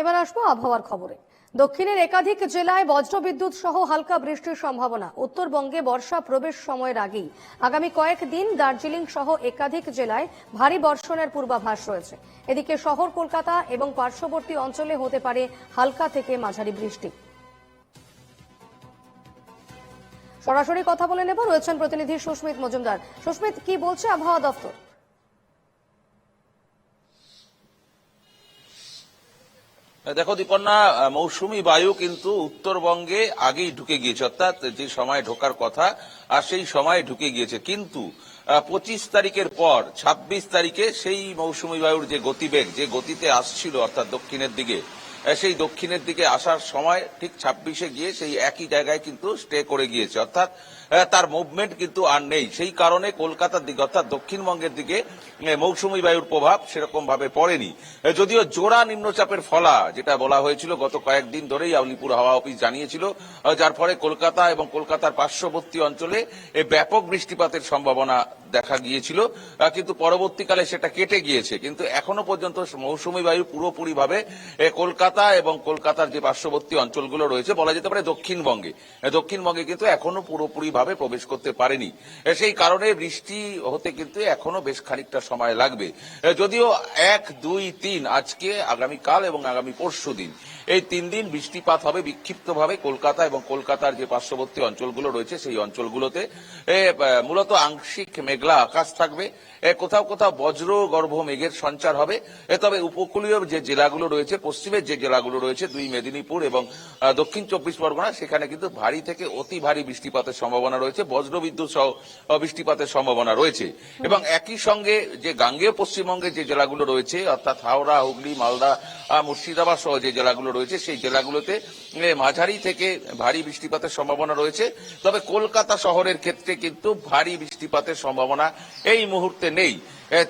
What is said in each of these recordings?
এবার আসব আবহাওয়ার খবরে। দক্ষিণের একাধিক জেলায় বজ্রবিদ্যুৎ সহ হালকা বৃষ্টির সম্ভাবনা। উত্তরবঙ্গে বর্ষা প্রবেশ সময়ের আগেই। আগামী কয়েকদিন দার্জিলিং সহ একাধিক জেলায় ভারী বর্ষণের পূর্বাভাস রয়েছে। এদিকে শহর কলকাতা এবং পার্শ্ববর্তী অঞ্চলে হতে পারে হালকা থেকে মাঝারি বৃষ্টি। সরাসরি কথা বলে নেব, রয়েছেন প্রতিনিধি সুস্মিত মজুমদার। সুস্মিত, কি বলছে আবহাওয়া দপ্তর? দেখো দীপন্না মৌসুমী বায়ু কিন্তু উত্তরবঙ্গে আগেই ঢুকে গিয়েছে, অর্থাৎ যে সময় ঢোকার কথা, আর সেই সময় ঢুকে গিয়েছে। কিন্তু পঁচিশ তারিখের পর ২৬ তারিখে সেই মৌসুমী বায়ুর যে গতিবেগ, যে গতিতে আসছিল, অর্থাৎ দক্ষিণের দিকে সেই দক্ষিণের দিকে আসার সময় ঠিক ছাব্বিশে গিয়ে সেই একই জায়গায় কিন্তু স্টে করে গিয়েছে। অর্থাৎ তার মুভমেন্ট কিন্তু আর নেই। সেই কারণে কলকাতার দিকে অর্থাৎ দক্ষিণবঙ্গের দিকে মৌসুমী বায়ুর প্রভাব সেরকম ভাবে পড়েনি যদিও জোড়া নিম্নচাপের ফলা যেটা বলা হয়েছিল গত কয়েকদিন ধরেই আলিপুর হাওয়া অফিস জানিয়েছিল যার ফলে কলকাতা এবং কলকাতার পার্শ্ববর্তী অঞ্চলে ব্যাপক বৃষ্টিপাতের সম্ভাবনা দেখা গিয়েছিল। কিন্তু পরবর্তীকালে সেটা কেটে গিয়েছে। কিন্তু এখনও পর্যন্ত মৌসুমী বায়ু পুরোপুরিভাবে এ, কলকাতা এবং কলকাতার যে পার্শ্ববর্তী অঞ্চলগুলো রয়েছে, বলা যেতে পারে দক্ষিণবঙ্গে। দক্ষিণবঙ্গে কিন্তু এখনও পুরোপুরিভাবে প্রবেশ করতে পারেনি। সেই কারণে বৃষ্টি হতে কিন্তু এখনও বেশ খানিকটা সময় লাগবে। যদিও এক, দুই, তিন আজকে আগামীকাল এবং আগামী পরশু দিন, এই তিন দিন বৃষ্টিপাত হবে বিক্ষিপ্তভাবে কলকাতা এবং কলকাতার যে পার্শ্ববর্তী অঞ্চলগুলো রয়েছে, সেই অঞ্চলগুলোতে। মূলত আংশিক মেঘলা আকাশ থাকবে। কোথাও কোথাও বজ্র গর্ভ মেঘের সঞ্চার হবে। তবে উপকূলীয় যে জেলাগুলো রয়েছে, পশ্চিমের যে জেলাগুলো রয়েছে দুই মেদিনীপুর এবং দক্ষিণ চব্বিশ পরগনা। সেখানে কিন্তু ভারী থেকে অতি ভারী বৃষ্টিপাতের সম্ভাবনা রয়েছে। বজ্রবিদ্যুৎ সহ বৃষ্টিপাতের সম্ভাবনা রয়েছে। এবং একই সঙ্গে যে গাঙ্গেয় পশ্চিমবঙ্গের যে জেলাগুলো রয়েছে অর্থাৎ হাওড়া হুগলি মালদা মুর্শিদাবাদ সহ যে জেলাগুলো রয়েছে সেই জেলাগুলোতে মাঝারি থেকে ভারী বৃষ্টিপাতের সম্ভাবনা রয়েছে। তবে কলকাতা শহরের ক্ষেত্রে কিন্তু ভারী বৃষ্টিপাতের সম্ভাবনা এই মুহূর্তে নেই।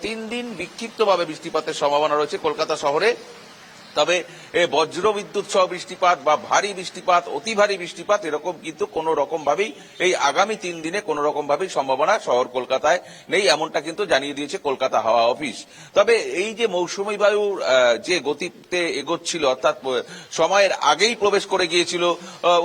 তিন দিন বিক্ষিপ্তভাবে বৃষ্টিপাতের সম্ভাবনা রয়েছে কলকাতা শহরে। তবে বজ্র বিদ্যুৎ সহ বৃষ্টিপাত বা ভারী বৃষ্টিপাত, অতি ভারী বৃষ্টিপাত এরকম কিন্তু কোনো রকম ভাবেই এই আগামী তিন দিনে কোনো রকম ভাবেই সম্ভাবনা শহর কলকাতায় নেই এমনটা কিন্তু জানিয়ে দিয়েছে কলকাতা হাওয়া অফিস। তবে এই যে মৌসুমী বায়ুর যে গতিতে এগোচ্ছিল, অর্থাৎ সময়ের আগেই প্রবেশ করে গিয়েছিল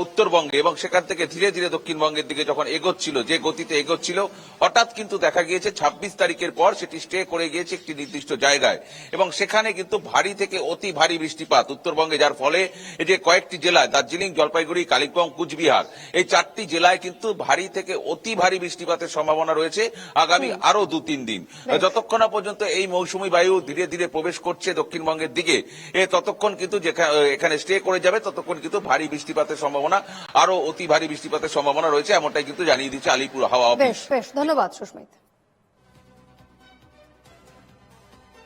উত্তরবঙ্গে এবং সেখান থেকে ধীরে ধীরে দক্ষিণবঙ্গের দিকে যখন এগোচ্ছিল, যে গতিতে এগোচ্ছিল, হঠাৎ কিন্তু দেখা গিয়েছে ছাব্বিশ তারিখের পর সেটি স্টে করে গিয়েছে একটি নির্দিষ্ট জায়গায়। এবং সেখানে কিন্তু ভারী থেকে অতি ভারী বৃষ্টিপাত। উত্তরবঙ্গে যার ফলে যে কয়েকটি জেলায় দার্জিলিং জলপাইগুড়ি কালিম্পং কুচবিহার এই চারটি জেলায় কিন্তু ভারী থেকে অতি ভারী বৃষ্টিপাতের সম্ভাবনা রয়েছে আগামী আরও দু তিন দিন। যতক্ষণ না পর্যন্ত এই মৌসুমী বায়ু ধীরে ধীরে প্রবেশ করছে দক্ষিণবঙ্গের দিকে এ ততক্ষণ কিন্তু এখানে স্টে করে যাবে ততক্ষণ কিন্তু ভারী বৃষ্টিপাতের সম্ভাবনা আরও অতি ভারী বৃষ্টিপাতের সম্ভাবনা রয়েছে এমনটাই কিন্তু জানিয়ে দিচ্ছে আলিপুর হাওয়া অফিস ধন্যবাদ সুস্মিত।